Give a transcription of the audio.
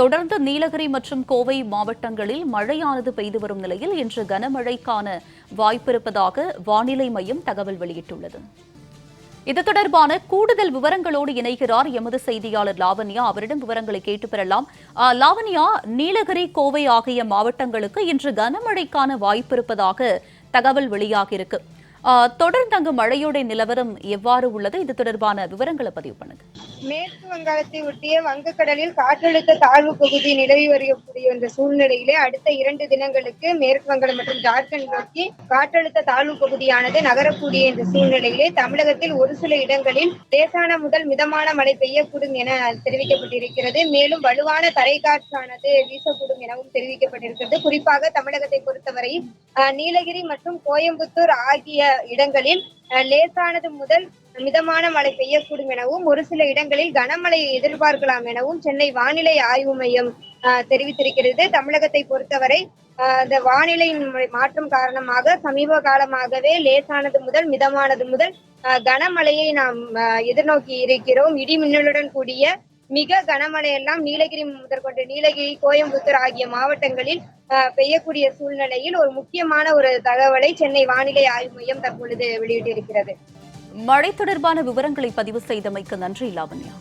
தொடர்ந்து நீலகிரி மற்றும் கோவை மாவட்டங்களில் மழையானது பெய்து வரும் நிலையில் இன்று கனமழைக்கான வாய்ப்பிருப்பதாக வானிலை மையம் தகவல் வெளியிட்டுள்ளது. இது தொடர்பான கூடுதல் விவரங்களோடு இணைகிறார் எமது செய்தியாளர் லாவண்யா. அவரிடம் விவரங்களை கேட்டு பெறலாம். லாவண்யா நீலகிரி கோவை ஆகிய மாவட்டங்களுக்கு இன்று கனமழைக்கான வாய்ப்பிருப்பதாக தகவல் வெளியாகியிருக்கு. தொடர்ந்து அங்கு மழையோட நிலவரம் எவ்வாறு உள்ளது? இது தொடர்பான விவரங்களை பதிவு பண்ணுங்க. மேற்கு வங்காளத்தை ஒட்டிய வங்கக்கடலில் காற்றழுத்த தாழ்வு பகுதி நிலவி வரக்கூடிய இந்த சூழ்நிலையிலே அடுத்த இரண்டு தினங்களுக்கு மேற்கு வங்காளம் மற்றும் ஜார்க்கண்ட் நோக்கி காற்றழுத்த தாழ்வு பகுதியானது நகரக்கூடிய இந்த சூழ்நிலையிலே தமிழகத்தில் ஒரு சில இடங்களில் லேசான முதல் மிதமான மழை பெய்யக்கூடும் என தெரிவிக்கப்பட்டிருக்கிறது. மேலும் வலுவான தரைக்காற்றானது வீசக்கூடும் எனவும் தெரிவிக்கப்பட்டிருக்கிறது. குறிப்பாக தமிழகத்தை பொறுத்தவரை அஹ், நீலகிரி மற்றும் கோயம்புத்தூர் ஆகிய இடங்களில் லேசானது முதல் மிதமான மழை பெய்யக்கூடும் எனவும் ஒரு சில இடங்களில் கனமழை எதிர்பார்க்கலாம் எனவும் சென்னை வானிலை ஆய்வு மையம் தெரிவித்திருக்கிறது. தமிழகத்தை பொறுத்தவரை இந்த வானிலையின் மாற்றம் காரணமாக சமீப காலமாகவே லேசானது முதல் மிதமானது முதல் கனமழையை நாம் எதிர்நோக்கி இருக்கிறோம். இடி மின்னலுடன் கூடிய மிக கனமழை எல்லாம் நீலகிரி முதற்கொண்டு நீலகிரி கோயம்புத்தூர் ஆகிய மாவட்டங்களில் பெய்யக்கூடிய சூழ்நிலையில் ஒரு முக்கியமான ஒரு தகவலை சென்னை வானிலை ஆய்வு மையம் தற்பொழுது வெளியிட்டிருக்கிறது. மழை தொடர்பான விவரங்களை பதிவு செய்தமைக்கு நன்றி லாவண்யா.